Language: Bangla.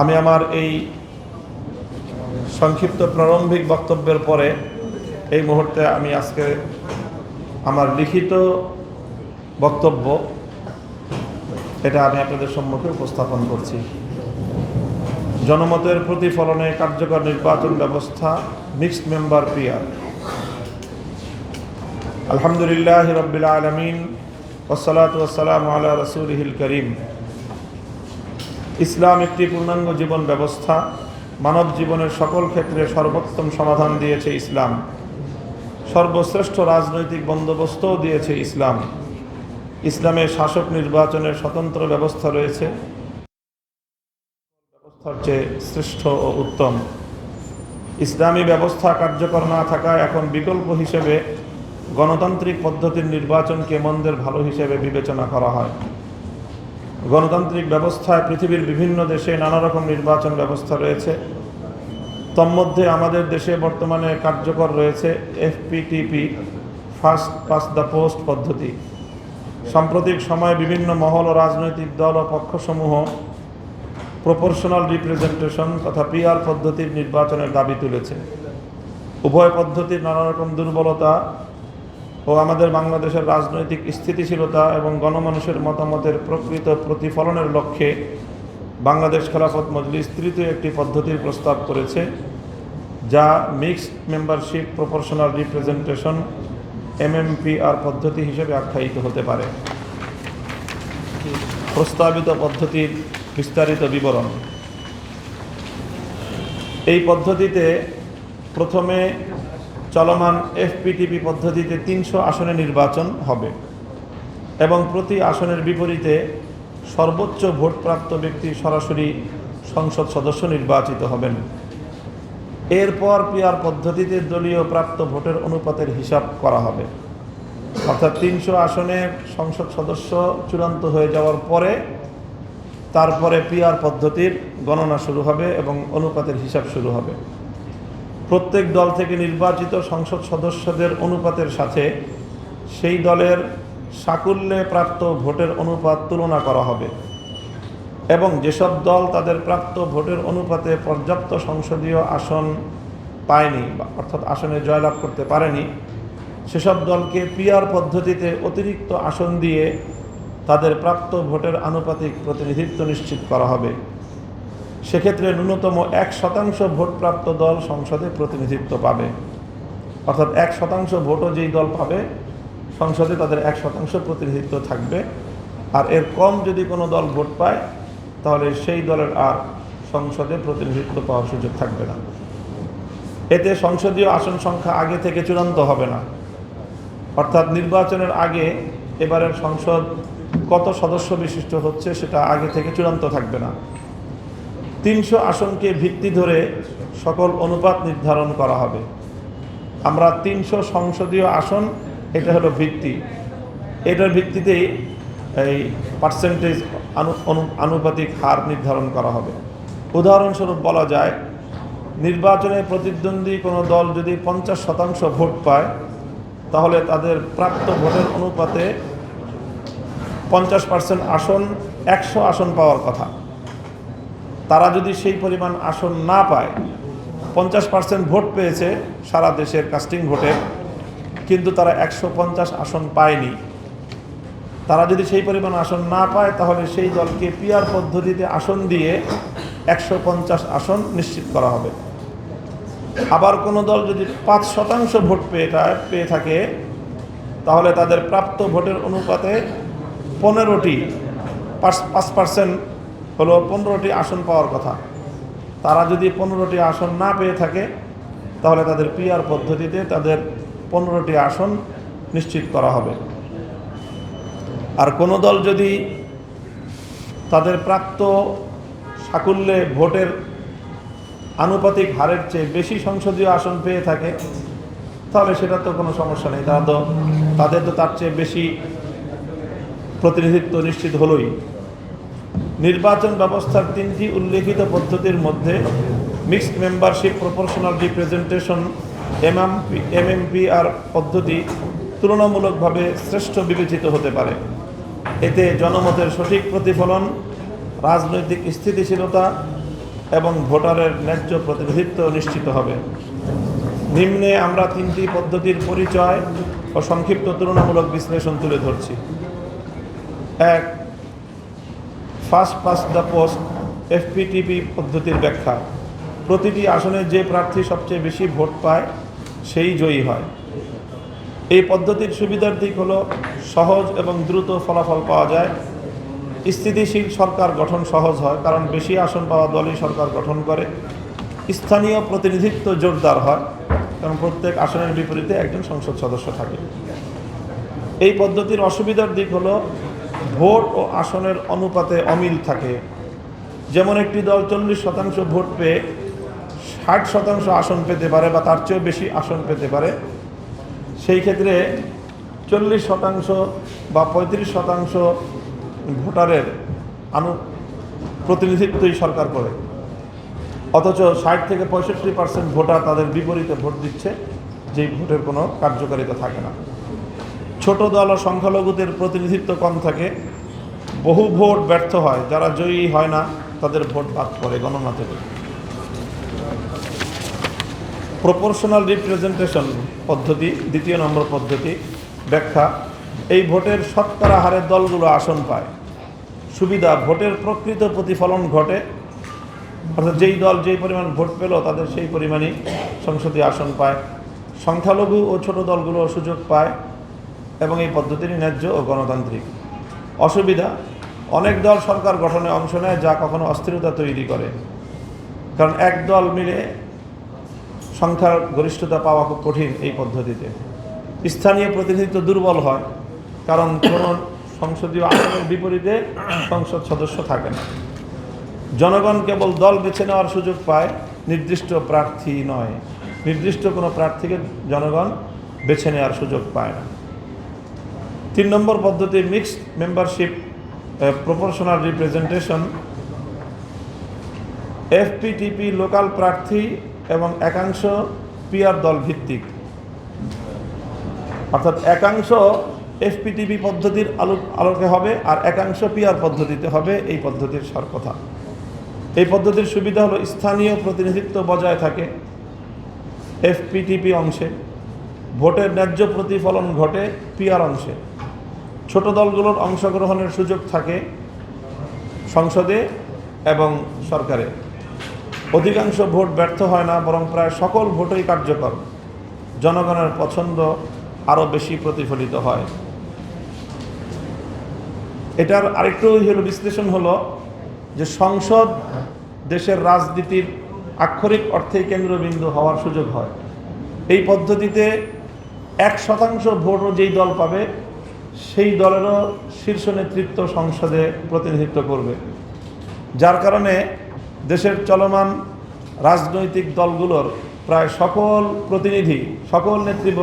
আমি আমার এই সংক্ষিপ্ত প্রারম্ভিক বক্তব্যের পরে এই মুহূর্তে আমি আজকে আমার লিখিত বক্তব্য, এটা আমি আপনাদের সম্মুখে উপস্থাপন করছি। জনমতের প্রতিফলনে কার্যকর নির্বাচন ব্যবস্থা মিক্সড মেম্বার পিয়ার আলহামদুলিল্লাহ রবিল আলমিন ওসলাত ওসালাম আল্লাহ রসুলহিল করিম। ইসলাম একটি পূর্ণাঙ্গ জীবন ব্যবস্থা। মানব জীবনের সকল ক্ষেত্রে সর্বোত্তম সমাধান দিয়েছে ইসলাম। সর্বশ্রেষ্ঠ রাজনৈতিক বন্দোবস্তও দিয়েছে ইসলাম। ইসলামের শাসক নির্বাচনের স্বতন্ত্র ব্যবস্থা রয়েছে। ব্যবস্থার চেয়ে শ্রেষ্ঠ ও উত্তম। ইসলামী ব্যবস্থা কার্যকর না থাকায় এখন বিকল্প হিসেবে গণতান্ত্রিক পদ্ধতির নির্বাচনকে মন্দের ভালো হিসেবে বিবেচনা করা হয়। গণতান্ত্রিক ব্যবস্থায় পৃথিবীর বিভিন্ন দেশে নানা রকম নির্বাচন ব্যবস্থা রয়েছে। তন্মধ্যে আমাদের দেশে বর্তমানে কার্যকর রয়েছে FPTP first past the post পদ্ধতি। সাম্প্রতিক সময়ে বিভিন্ন মহল ও রাজনৈতিক দল ও পক্ষসমূহ প্রপোর্শনাল রিপ্রেজেন্টেশন তথা পিআর পদ্ধতির নির্বাচনের দাবি তুলেছে। উভয় পদ্ধতির নানা রকম দুর্বলতা ও আমাদের বাংলাদেশের রাজনৈতিক স্থিতিশীলতা এবং গণমানুষের মতামতের প্রকৃত প্রতিফলনের লক্ষ্যে বাংলাদেশ খেলাফত মজলিস তৃতীয় একটি পদ্ধতির প্রস্তাব করেছে, যা mixed membership proportional representation, MMPR পদ্ধতি হিসেবে আখ্যায়িত হতে পারে। প্রস্তাবিত পদ্ধতির বিস্তারিত বিবরণ। এই পদ্ধতিতে প্রথমে চলমান এফপিটিপি পদ্ধতিতে তিনশো আসনে নির্বাচন হবে এবং প্রতি আসনের বিপরীতে সর্বোচ্চ ভোটপ্রাপ্ত ব্যক্তি সরাসরি সংসদ সদস্য নির্বাচিত হবেন। এরপর পিআর পদ্ধতিতে দলীয় প্রাপ্ত ভোটের অনুপাতের হিসাব করা হবে। অর্থাৎ তিনশো আসনে সংসদ সদস্য চূড়ান্ত হয়ে যাওয়ার পরে তারপরে পিআর পদ্ধতির গণনা শুরু হবে এবং অনুপাতের হিসাব শুরু হবে। প্রত্যেক দল থেকে নির্বাচিত সংসদ সদস্যদের অনুপাতের সাথে সেই দলের সাকুল্যে প্রাপ্ত ভোটের অনুপাত তুলনা করা হবে। এবং যেসব দল তাদের প্রাপ্ত ভোটের অনুপাতে পর্যাপ্ত সংসদীয় আসন পায়নি অর্থাৎ আসনে জয়লাভ করতে পারেনি, সেসব দলকে পিআর পদ্ধতিতে অতিরিক্ত আসন দিয়ে তাদের প্রাপ্ত ভোটের আনুপাতিক প্রতিনিধিত্ব নিশ্চিত করা হবে। সেক্ষেত্রে ন্যূনতম এক শতাংশ ভোটপ্রাপ্ত দল সংসদে প্রতিনিধিত্ব পাবে। অর্থাৎ এক শতাংশ ভোটও যেই দল পাবে, সংসদে তাদের এক শতাংশ প্রতিনিধিত্ব থাকবে। আর এর কম যদি কোনো দল ভোট পায়, তাহলে সেই দলের আর সংসদে প্রতিনিধিত্ব পাওয়ার সুযোগ থাকবে না। এতে সংসদীয় আসন সংখ্যা আগে থেকে চূড়ান্ত হবে না। অর্থাৎ নির্বাচনের আগে এবারের সংসদ কত সদস্য বিশিষ্ট হচ্ছে সেটা আগে থেকে চূড়ান্ত থাকবে না। তিনশো আসনকে ভিত্তি ধরে সকল অনুপাত নির্ধারণ করা হবে। আমরা তিনশো সংসদীয় আসন, এটা হলো ভিত্তি। এটার ভিত্তিতেই এই পার্সেন্টেজ আনুপাতিক হার নির্ধারণ করা হবে। উদাহরণস্বরূপ বলা যায়, নির্বাচনে প্রতিদ্বন্দ্বী কোনো দল যদি পঞ্চাশ শতাংশ ভোট পায়, তাহলে তাদের প্রাপ্ত ভোটের অনুপাতে পঞ্চাশ পার্সেন্ট আসন, একশো আসন পাওয়ার কথা। তারা যদি সেই পরিমাণ আসন না পায়, পঞ্চাশ পার্সেন্ট ভোট পেয়েছে সারা দেশের কাস্টিং ভোটে, কিন্তু তারা একশো পঞ্চাশ আসন পায়নি। তারা যদি সেই পরিমাণ আসন না পায়, তাহলে সেই দলকে পিআর পদ্ধতিতে আসন দিয়ে একশো পঞ্চাশ আসন নিশ্চিত করা হবে। আবার কোনো দল যদি পাঁচ শতাংশ ভোট পেয়ে পেয়ে থাকে, তাহলে তাদের প্রাপ্ত ভোটের অনুপাতে পনেরোটি পাঁচ পার্সেন্ট হলো পনেরোটি আসন পাওয়ার কথা। তারা যদি পনেরোটি আসন না পেয়ে থাকে, তাহলে তাদের পিআর পদ্ধতিতে তাদের পনেরোটি আসন নিশ্চিত করা হবে। আর কোনো দল যদি তাদের প্রাপ্ত সাকুল্যে ভোটের আনুপাতিক হারের চেয়ে বেশি সংসদীয় আসন পেয়ে থাকে, তাহলে সেটা তো কোনো সমস্যা নেই। তারা তো, তাদের তো তার চেয়ে বেশি প্রতিনিধিত্ব নিশ্চিত হলোই। নির্বাচন ব্যবস্থার তিনটি উল্লেখিত পদ্ধতির মধ্যে mixed membership proportional representation MMP MMPR পদ্ধতি তুলনামূলকভাবে শ্রেষ্ঠ বিবেচিত হতে পারে। এতে জনমতের সঠিক প্রতিফলন, রাজনৈতিক স্থিতিশীলতা এবং ভোটারের ন্যায্য প্রতিনিধিত্ব নিশ্চিত হবে। নিম্নে আমরা তিনটি পদ্ধতির পরিচয় ও সংক্ষিপ্ত তুলনামূলক বিশ্লেষণ তুলে ধরছি। এক first past the post FPTP পদ্ধতির ব্যাখ্যা। প্রতিটি আসনে যে প্রার্থী সবচেয়ে বেশি ভোট পায়, সেই জয়ী হয়। এই পদ্ধতির সুবিধার দিক হলো সহজ এবং দ্রুত ফলাফল পাওয়া যায়। স্থিতিশীল সরকার গঠন সহজ হয়, কারণ বেশি আসন পাওয়া দলই সরকার গঠন করে। স্থানীয় প্রতিনিধিত্ব জোরদার হয়, কারণ প্রত্যেক আসনের বিপরীতে একজন সংসদ সদস্য থাকে। এই পদ্ধতির অসুবিধার দিক হলো ভোট ও আসনের অনুপাতে অমিল থাকে। যেমন একটি দল চল্লিশ শতাংশ ভোট পেয়ে ষাট শতাংশ আসন পেতে পারে বা তার চেয়েও বেশি আসন পেতে পারে, সেই ক্ষেত্রে চল্লিশ শতাংশ বা পঁয়ত্রিশ শতাংশ ভোটারের আনু প্রতিনিধিত্বই সরকার করে। অথচ ষাট থেকে পঁয়ষট্টি পার্সেন্ট ভোটার তাদের বিপরীতে ভোট দিচ্ছে, যেই ভোটের কোনো কার্যকারিতা থাকে না। ছোট দল ও সংখ্যালঘুদের প্রতিনিধিত্ব কম থাকে। বহু ভোট ব্যর্থ হয়, যারা জয়ী হয় না, তাদের ভোট বাদ পড়ে গণনা থেকে। প্রপোর্শনাল রিপ্রেজেন্টেশন পদ্ধতি, দ্বিতীয় নম্বর পদ্ধতি, ব্যাখ্যা। এই ভোটের শতকরা হারে দলগুলো আসন পায়। সুবিধা, ভোটের প্রকৃত প্রতিফলন ঘটে। অর্থাৎ যেই দল যেই পরিমাণ ভোট পেল, তাদের সেই পরিমাণই সংসদীয় আসন পায়। সংখ্যালঘু ও ছোট দলগুলো সুযোগ পায়। এবং এই পদ্ধতিটি ন্যায্য ও গণতান্ত্রিক। অসুবিধা, অনেক দল সরকার গঠনে অংশ নেয় যা কখনো অস্থিরতা তৈরি করে। কারণ এক দল মিলে সংখ্যার গরিষ্ঠতা পাওয়া খুব কঠিন এই পদ্ধতিতে। স্থানীয় প্রতিনিধিত্ব দুর্বল হয়, কারণ কোনো সংসদীয় আসনের বিপরীতে সংসদ সদস্য থাকে না। জনগণ কেবল দল বেছে নেওয়ার সুযোগ পায়, নির্দিষ্ট প্রার্থী নয়। নির্দিষ্ট কোনো প্রার্থীকে জনগণ বেছে নেওয়ার সুযোগ পায় না। তিন নম্বর পদ্ধতি mixed membership proportional representation FPTP local প্রার্থী এবং একাংশ পিআর দল ভিত্তিক। অর্থাৎ একাংশ এফপিটিপি পদ্ধতির আলো, আলোকে হবে আর একাংশ পিআর পদ্ধতিতে হবে, এই পদ্ধতির সার কথা। এই পদ্ধতির সুবিধা হলো স্থানীয় প্রতিনিধিত্ব বজায় থাকে এফপিটিপি অংশে। ভোটের ন্যায্য প্রতিফলন ঘটে পিআর অংশে। ছোট দলগুলোর অংশগ্রহণের সুযোগ থাকে সংসদে এবং সরকারে। অধিকাংশ ভোট ব্যর্থ হয় না, বরং প্রায় সকল ভোটই কার্যকর। জনগণের পছন্দ আরও বেশি প্রতিফলিত হয়। এটার আরেকটু হলো বিশ্লেষণ হলো যে সংসদ দেশের রাজনীতির আক্ষরিক অর্থে কেন্দ্রবিন্দু হওয়ার সুযোগ হয়। এই পদ্ধতিতে এক শতাংশ ভোটও যেই দল পাবে সেই দলেরও শীর্ষ নেতৃত্ব সংসদে প্রতিনিধিত্ব করবে। যার কারণে দেশের চলমান রাজনৈতিক দলগুলোর প্রায় সকল প্রতিনিধি, সকল নেতৃত্ব